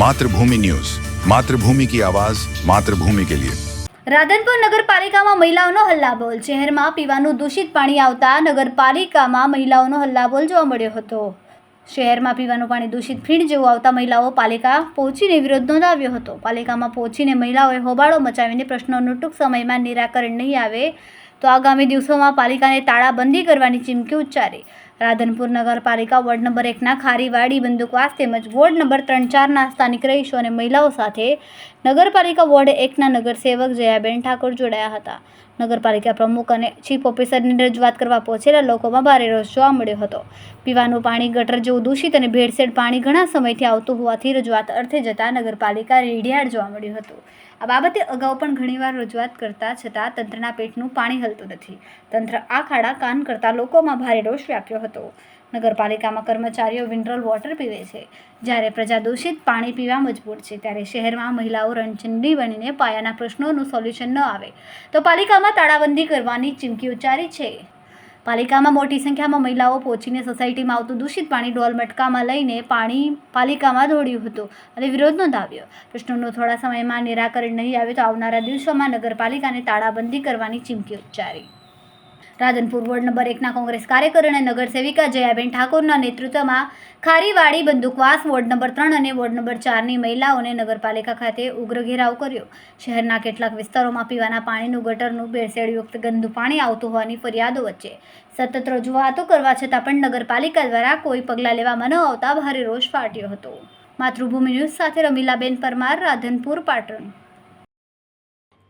Mathrubhumi news. Mathrubhumi કી આવાઝ માતૃભૂમિ કે લિયે. રાધનપુર નગરપાલિકામાં મહિલાઓનો હલ્લાબોલ. શહેરમાં પીવાનું દૂષિત પાણી આવતા નગરપાલિકામાં મહિલાઓનો હલ્લાબોલ જોવા મળ્યો હતો. શહેરમાં પીવાનું પાણી દૂષિત ફીણ જેવું આવતા મહિલાઓ પાલિકા પહોંચીને વિરોધ નોંધાવ્યો હતો. પાલિકામાં પહોંચીને મહિલાઓએ હોબાળો મચાવીને પ્રશ્નોનું ટૂંક સમયમાં નિરાકરણ નહીં આવે. તો આગામી દિવસોમાં પાલિકાને તાળાબંધી કરવાની ચીમકી ઉચ્ચારી. રાધનપુર નગરપાલિકા વોર્ડ નંબર એકના ખારીવાડી બંદૂકવાસ તેમજ વોર્ડ નંબર ત્રણ ચારના સ્થાનિક રહીશો અને મહિલાઓ સાથે નગરપાલિકા વોર્ડ એકના નગરસેવક જયાબેન ઠાકોર જોડાયા હતા. નગરપાલિકા પ્રમુખ અને ચીફ ઓફિસરની રજૂઆત કરવા પહોંચેલા લોકોમાં ભારે રોષ જોવા મળ્યો હતો. પીવાનું પાણી, ગટર જેવું દૂષિત અને ભેળસેળ પાણી ઘણા સમયથી આવતું હોવાથી રજૂઆત અર્થે જતા નગરપાલિકા રેડિયાળ જોવા મળ્યું હતું. આ બાબતે અગાઉ પણ ઘણીવાર રજૂઆત કરતા છતાં તંત્રના પેટનું પાણી હલતું નથી. તંત્ર આ ખાડા કાન કરતા લોકોમાં ભારે રોષ વ્યાપ્યો હતો. નગરપાલિકામાં કર્મચારીઓ મિનરલ વોટર પીવે છે. જ્યારે પ્રજા દૂષિત પાણી પીવા મજબૂર છે, ત્યારે શહેરમાં મહિલાઓ રણચંડી બનીને પાયાના પ્રશ્નોનું સોલ્યુશન ન આવે. તો પાલિકામાં તાળાબંધી કરવાની ચીમકી ઉચ્ચારી છે. પાલિકામાં મોટી સંખ્યામાં મહિલાઓ પહોંચીને સોસાયટીમાં આવતું દૂષિત પાણી ડોલ મટકામાં લઈને પાણી પાલિકામાં દોડ્યું હતું અને વિરોધ નોંધાવ્યો. પ્રશ્નોનું થોડા સમયમાં નિરાકરણ નહીં આવે તો આવનારા દિવસોમાં નગરપાલિકાને તાળાબંધી કરવાની ચીમકી ઉચ્ચારી. રાધનપુર વોર્ડ નંબર એકના કોંગ્રેસ કાર્યકર અને નગરસેવિકા જયાબેન ઠાકોરના નેતૃત્વમાં ખારીવાડી બંદૂકવાસ વોર્ડ નંબર ત્રણ અને વોર્ડ નંબર ચારની મહિલાઓને નગરપાલિકા ખાતે ઉગ્ર ઘેરાવ કર્યો. શહેરના કેટલાક વિસ્તારોમાં પીવાના પાણીનું ગટરનું ભેળસેળયુક્ત ગંદુ પાણી આવતું હોવાની ફરિયાદો વચ્ચે સતત રજૂઆતો કરવા છતાં પણ નગરપાલિકા દ્વારા કોઈ પગલાં લેવામાં ન આવતા ભારે રોષ ફાટ્યો હતો. માતૃભૂમિ ન્યૂઝ સાથે રમીલાબેન પરમાર, રાધનપુર, પાટણ.